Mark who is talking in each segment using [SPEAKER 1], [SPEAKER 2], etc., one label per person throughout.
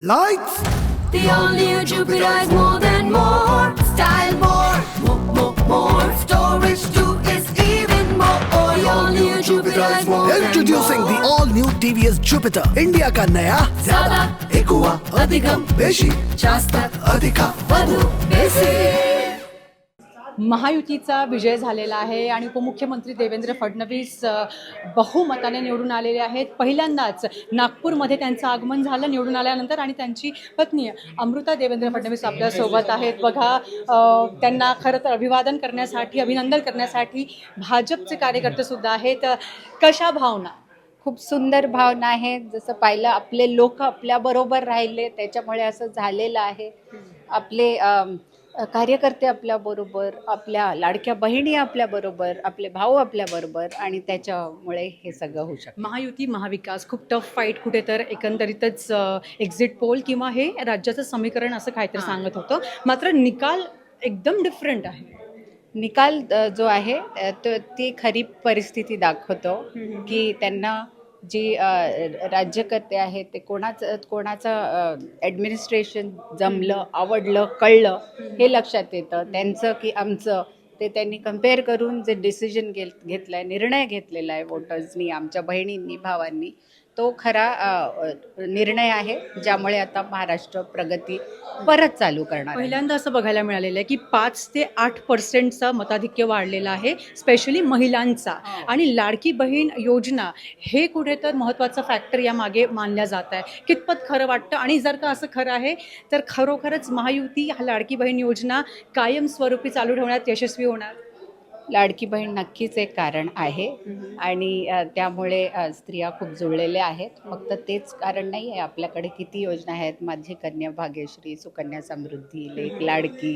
[SPEAKER 1] Lights!
[SPEAKER 2] The only new Jupiter more than more. Style more, more, more, more. Storage too is even more. The Jupiter more
[SPEAKER 1] Introducing the all new TVS Jupiter. India
[SPEAKER 2] ka
[SPEAKER 1] naya. Zada,
[SPEAKER 2] Ekua,
[SPEAKER 1] Adhikam,
[SPEAKER 2] Beshi,
[SPEAKER 1] Chasta,
[SPEAKER 2] Adhika, Vadu,
[SPEAKER 3] महायुतीचा विजय झालेला आहे आणि उपमुख्यमंत्री देवेंद्र फडणवीस बहुमताने निवडून आलेले आहेत. पहिल्यांदाच नागपूरमध्ये त्यांचं आगमन झालं निवडून आल्यानंतर आणि त्यांची पत्नी अमृता देवेंद्र फडणवीस आपल्यासोबत आहेत. बघा त्यांना खरं तर अभिवादन करण्यासाठी अभिनंदन करण्यासाठी भाजपचे कार्यकर्ते सुद्धा आहेत. कशा भावना?
[SPEAKER 4] खूप सुंदर भावना आहे. जसं पाहिलं आपले लोक आपल्याबरोबर राहिले त्याच्यामुळे असं झालेलं आहे. आपले कार्यकर्ते आपल्या बरोबर आपल्या लाडक्या बहिणी आपल्या बरोबर आपले भाऊ आपल्या बरोबर आणि त्याच्यामुळे हे सगळं होऊ शकतं.
[SPEAKER 3] महायुती महाविकास खूप टफ फाईट कुठे तर एकंदरीतच एक्झिट पोल किंवा हे राज्याचं समीकरण असं काहीतरी सांगत होतं. मात्र निकाल एकदम डिफरंट आहे.
[SPEAKER 4] निकाल जो आहे तो ती खरी परिस्थिती दाखवतो की त्यांना जी राज्यकर्ते आहेत ते कोणाचं कोणाचं ॲडमिनिस्ट्रेशन जमलं आवडलं कळलं हे लक्षात येतं. त्यांचं की आमचं ते त्यांनी कंपेअर करून जे डिसिजन घेत घेतलं आहे निर्णय घेतलेला आहे वोटर्सनी आमच्या बहिणींनी भावांनी तो खरा निर्णय आहे ज्यामुळे आता महाराष्ट्र प्रगती परत चालू करणार.
[SPEAKER 3] पहिल्यांदा असं बघायला मिळालेलं आहे की पाच ते आठ पर्सेंटचा मताधिक्य वाढलेला आहे स्पेशली महिलांचा. आणि लाडकी बहीण योजना हे कुठे तर महत्त्वाचं फॅक्टर या मागे मानल्या जात आहे. कितपत खरं वाटतं? आणि जर का असं खरं आहे तर खरोखरच महायुती हा लाडकी बहीण योजना कायमस्वरूपी चालू ठेवण्यात यशस्वी होणार?
[SPEAKER 4] लाडकी बहीण नक्कीच एक कारण आहे. आणि त्यामुळे स्त्रिया खूप जुळलेल्या आहेत. फक्त तेच कारण नाही आहे आपल्याकडे किती योजना आहेत? माझी कन्या भाग्यश्री सुकन्या समृद्धी लेख लाडकी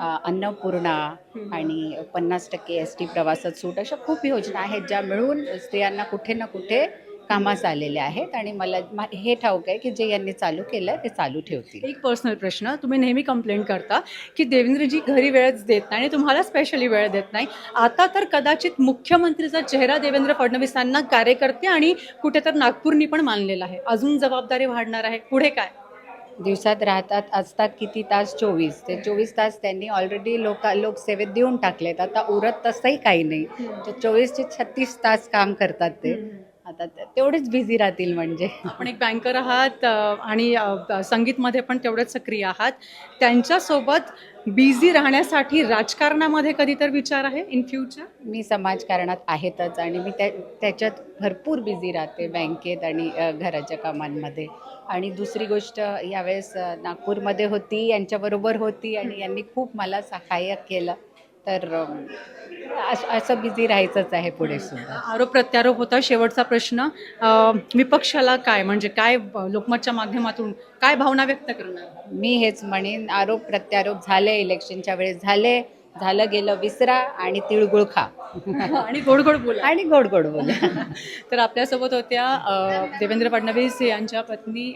[SPEAKER 4] अन्नपूर्णा आणि पन्नास टक्के एस टी प्रवासात सूट अशा खूप योजना आहेत ज्या मिळून स्त्रियांना कुठे ना कुठे कामास आलेल्या आहेत आणि मला मा- हे ठाऊक आहे की जे यांनी चालू केलं ते चालू ठेवतील.
[SPEAKER 3] एक पर्सनल प्रश्न तुम्ही नेहमी कंप्लेंट करता की देवेंद्रजी घरी वेळच देत नाही आणि तुम्हाला स्पेशली वेळ देत नाही. आता तर कदाचित मुख्यमंत्रीचा चेहरा देवेंद्र फडणवीसांना कार्यकर्ते आणि कुठे तर नागपूरनी पण मानलेला आहे. अजून जबाबदारी वाढणार आहे. पुढे काय?
[SPEAKER 4] दिवसात राहतात असतात किती तास? चोवीस. ते चोवीस तास त्यांनी ऑलरेडी लोक लोकसेवेत देऊन टाकलेत. आता उरत तसंही काही नाही. ते चोवीस ते छत्तीस तास काम करतात ते. आता तेवढेच बिझी राहतील म्हणजे.
[SPEAKER 3] आपण एक बँकर आहात आणि संगीतमध्ये पण तेवढंच सक्रिय आहात. त्यांच्यासोबत बिझी राहण्यासाठी राजकारणामध्ये कधी तर विचार आहे इन फ्युचर
[SPEAKER 4] मी समाजकारणात आहेतच आणि मी त्या त्याच्यात भरपूर बिझी राहते बँकेत आणि घराच्या कामांमध्ये. आणि दुसरी गोष्ट यावेळेस नागपूरमध्ये होती यांच्याबरोबर होती आणि यांनी खूप मला सहाय्य केलं. तर अस- असं बिझी राहायचंच आहे पुढे सुद्धा.
[SPEAKER 3] आरोप प्रत्यारोप होता. शेवटचा प्रश्न अ, विपक्षाला काय म्हणजे काय ब- लोकमतच्या माध्यमातून काय भावना व्यक्त करणार?
[SPEAKER 4] मी हेच म्हणेन आरोप प्रत्यारोप झाले इलेक्शनच्या वेळेस झाले. झालं गेलं विसरा आणि तिळगुळ खा.
[SPEAKER 3] आणि गोड गोड बोला.
[SPEAKER 4] आणि गोड गोड बोला.
[SPEAKER 3] तर आपल्यासोबत होत्या देवेंद्र फडणवीस यांच्या पत्नी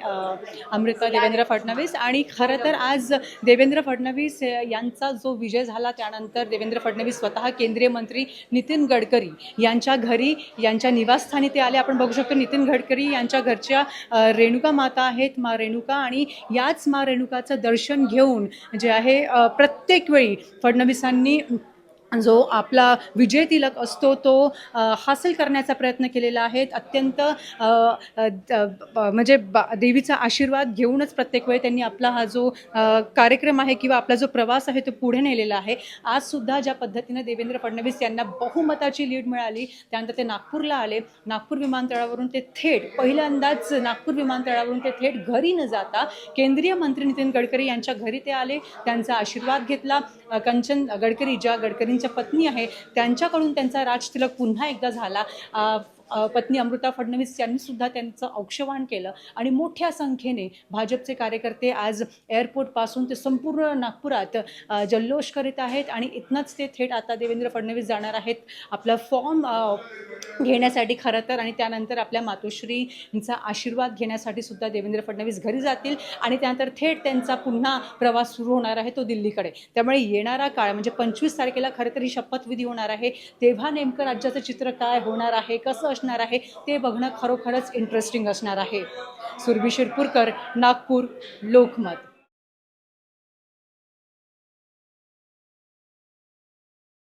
[SPEAKER 3] अमृता देवेंद्र फडणवीस. आणि खरं तर आज देवेंद्र फडणवीस यांचा जो विजय झाला त्यानंतर देवेंद्र फडणवीस स्वतः केंद्रीय मंत्री नितीन गडकरी यांच्या घरी यांच्या निवासस्थानी ते आले. आपण बघू शकतो नितीन गडकरी यांच्या घरच्या रेणुका माता आहेत मा रेणुका. आणि याच मा रेणुकाचं दर्शन घेऊन जे आहे प्रत्येक वेळी फडणवीसांनी जो आपला विजय तिलक असतो तो हासिल करण्याचा प्रयत्न केलेला आहे. अत्यंत म्हणजे बा देवीचा आशीर्वाद घेऊनच प्रत्येक वेळी त्यांनी आपला हा जो कार्यक्रम आहे किंवा आपला जो प्रवास आहे तो पुढे नेलेला आहे. आजसुद्धा ज्या पद्धतीने देवेंद्र फडणवीस यांना बहुमताची लीड मिळाली त्यानंतर ते नागपूरला आले. नागपूर विमानतळावरून ते थेट पहिल्यांदाच नागपूर विमानतळावरून ते थेट घरी न जाता केंद्रीय मंत्री नितीन गडकरी यांच्या घरी ते आले. त्यांचा आशीर्वाद घेतला. कंचन गडकरी ज्या गडकरींच्या पत्नी आहे त्यांच्याकडून त्यांचा राजतिलक पुन्हा एकदा झाला. पत्नी अमृता फडणवीस यांनी सुद्धा त्यांचं औक्षवाण केलं. आणि मोठ्या संख्येने भाजपचे कार्यकर्ते आज एअरपोर्टपासून ते संपूर्ण नागपुरात जल्लोष करीत आहेत आणि इथनंच ते थेट आता देवेंद्र फडणवीस जाणार आहेत. आपला फॉर्म घेण्यासाठी खरं तर आणि त्यानंतर आपल्या मातोश्रींचा आशीर्वाद घेण्यासाठी सुद्धा देवेंद्र फडणवीस घरी जातील आणि त्यानंतर थेट त्यांचा पुन्हा प्रवास सुरू होणार आहे तो दिल्लीकडे. त्यामुळे येणारा काळ म्हणजे पंचवीस तारखेला खरं तर ही शपथविधी होणार आहे. तेव्हा नेमकं राज्याचं चित्र काय होणार आहे? कसं असणार आहे ते बघणं खरोखरच इंटरेस्टिंग असणार आहे. सुरभी शिरपूरकर नागपूर लोकमत.